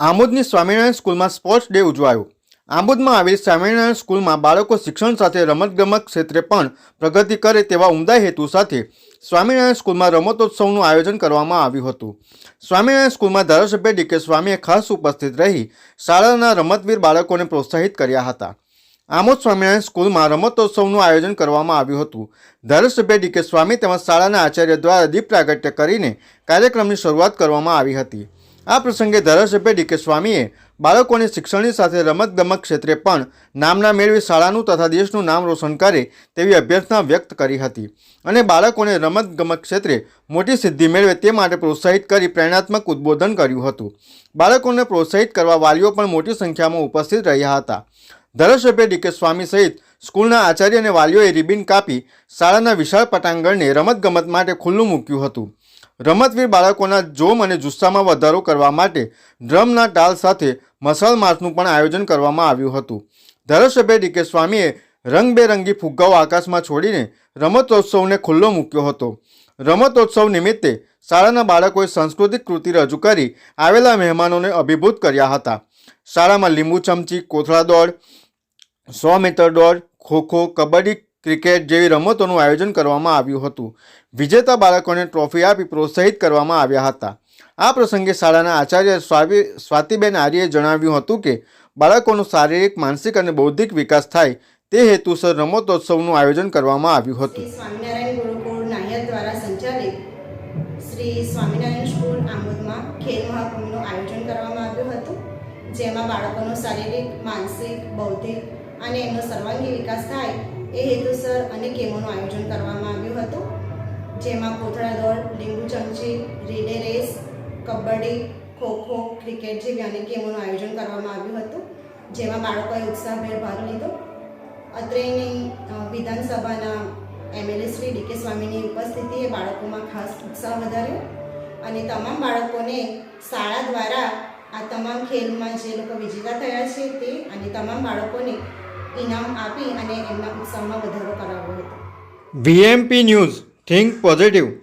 આમોદની સ્વામિનારાયણ સ્કૂલમાં sports day ઉજવાયો. આમોદમાં આવેલ સ્વામિનારાયણ સ્કૂલમાં બાળકો શિક્ષણ સાથે રમતગમત ક્ષેત્રે પણ પ્રગતિ કરે તેવા ઉમદા હેતુ સાથે સ્વામિનારાયણ સ્કૂલમાં રમતોત્સવનું આયોજન કરવામાં આવ્યું હતું. સ્વામિનારાયણ સ્કૂલમાં ધારાસભ્ય ડીકે સ્વામીએ ખાસ ઉપસ્થિત રહી શાળાના રમતવીર બાળકોને પ્રોત્સાહિત કર્યા હતા. આમોદ સ્વામિનારાયણ સ્કૂલમાં રમતોત્સવનું આયોજન કરવામાં આવ્યું હતું. ધારાસભ્ય ડીકે સ્વામી તેમજ શાળાના આચાર્ય દ્વારા દીપ પ્રાગટ્ય કરીને કાર્યક્રમની શરૂઆત કરવામાં આવી હતી. આ પ્રસંગે ધારાસભ્ય ડીકે સ્વામીએ બાળકોને શિક્ષણની સાથે રમતગમત ક્ષેત્રે પણ નામના મેળવી શાળાનું તથા દેશનું નામ રોશન કરે તેવી અભ્યર્થના વ્યક્ત કરી હતી અને બાળકોને રમતગમત ક્ષેત્રે મોટી સિદ્ધિ મેળવે તે માટે પ્રોત્સાહિત કરી પ્રેરણાત્મક ઉદ્બોધન કર્યું હતું. બાળકોને પ્રોત્સાહિત કરવા વાલીઓ પણ મોટી સંખ્યામાં ઉપસ્થિત રહ્યા હતા. ધારાસભ્ય ડીકે સ્વામી સહિત સ્કૂલના આચાર્ય અને વાલીઓએ રિબિન કાપી શાળાના વિશાળ પટાંગણને રમતગમત માટે ખુલ્લું મૂક્યું હતું. રમતવીર બાળકોના જોમ અને જુસ્સામાં વધારો કરવા માટે ડ્રમના તાલ સાથે મસાલ માર્ચનું પણ આયોજન કરવામાં આવ્યું હતું. ધારાસભ્ય ડીકે સ્વામીએ રંગબેરંગી ફુગ્ગાઓ આકાશમાં છોડીને રમતોત્સવને ખુલ્લો મૂક્યો હતો. રમતોત્સવ નિમિત્તે શાળાના બાળકોએ સાંસ્કૃતિક કૃતિ રજૂ કરી આવેલા મહેમાનોને અભિભૂત કર્યા હતા. શાળામાં લીંબુ ચમચી, કોથળા દોડ, સો મીટર દોડ, ખોખો, કબડ્ડી ક્રિકેટ જેવી રમતોનું આયોજન કરવામાં આવ્યું હતું. વિજેતા બાળકોને ટ્રોફી આપી પ્રોત્સાહિત કરવામાં આવ્યા હતા. આ પ્રસંગે શાળાના આચાર્ય સ્વામી સ્વાતિબેન આર્યએ જણાવ્યું હતું કે, બાળકોનો શારીરિક, માનસિક અને બૌદ્ધિક વિકાસ થાય તે હેતુસર રમતોત્સવનું આયોજન કરવામાં આવ્યું હતું. આયોજન કરવામાં આવ્યું હતું, જેમાં બાળકોનો શારીરિક, માનસિક, બૌદ્ધિક અને એમનો સર્વાંગી વિકાસ થાય એ હેતુસર અનેક ગેમોનું આયોજન કરવામાં આવ્યું હતું, જેમાં કોથળા દોડ, લીંબુ ચમચી, relay race, kabaddi, kho kho, cricket જેવી અનેક ગેમોનું આયોજન કરવામાં આવ્યું હતું, જેમાં બાળકોએ ઉત્સાહભેર ભાગ લીધો. અત્રેની વિધાનસભાના એમએલએ શ્રી ડીકે સ્વામીની ઉપસ્થિતિએ બાળકોમાં ખાસ ઉત્સાહ વધાર્યો અને તમામ બાળકોને શાળા દ્વારા આ તમામ ખેલમાં જે લોકો વિજેતા થયા છે તે અને તમામ બાળકોને ઇનામ આપી અને એમના ઉત્સાહમાં વધારો કરાવ્યો હતો. VMP news think positive.